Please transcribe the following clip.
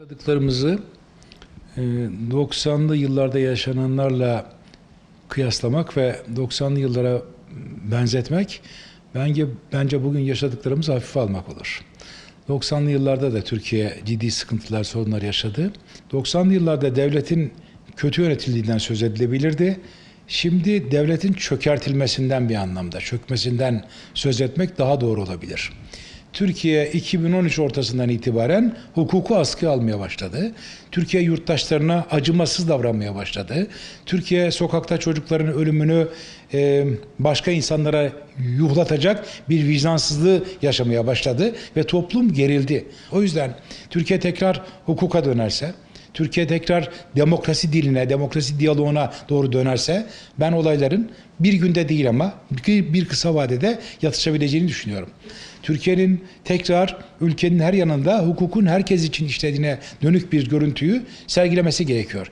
Yaşadıklarımızı e, 90'lı yıllarda yaşananlarla kıyaslamak ve 90'lı yıllara benzetmek bence bence bugün yaşadıklarımızı hafife almak olur. 90'lı yıllarda da Türkiye ciddi sıkıntılar, sorunlar yaşadı. 90'lı yıllarda devletin kötü yönetildiğinden söz edilebilirdi. Şimdi devletin çökertilmesinden bir anlamda, çökmesinden söz etmek daha doğru olabilir. Türkiye 2013 ortasından itibaren hukuku askıya almaya başladı. Türkiye yurttaşlarına acımasız davranmaya başladı. Türkiye sokakta çocukların ölümünü e, başka insanlara yuhlatacak bir vicdansızlığı yaşamaya başladı ve toplum gerildi. O yüzden Türkiye tekrar hukuka dönerse, Türkiye tekrar demokrasi diline, demokrasi diyaloğuna doğru dönerse ben olayların bir günde değil ama bir, bir kısa vadede yatışabileceğini düşünüyorum. Türkiye'nin tekrar ülkenin her yanında hukukun herkes için işlediğine dönük bir görüntüyü sergilemesi gerekiyor.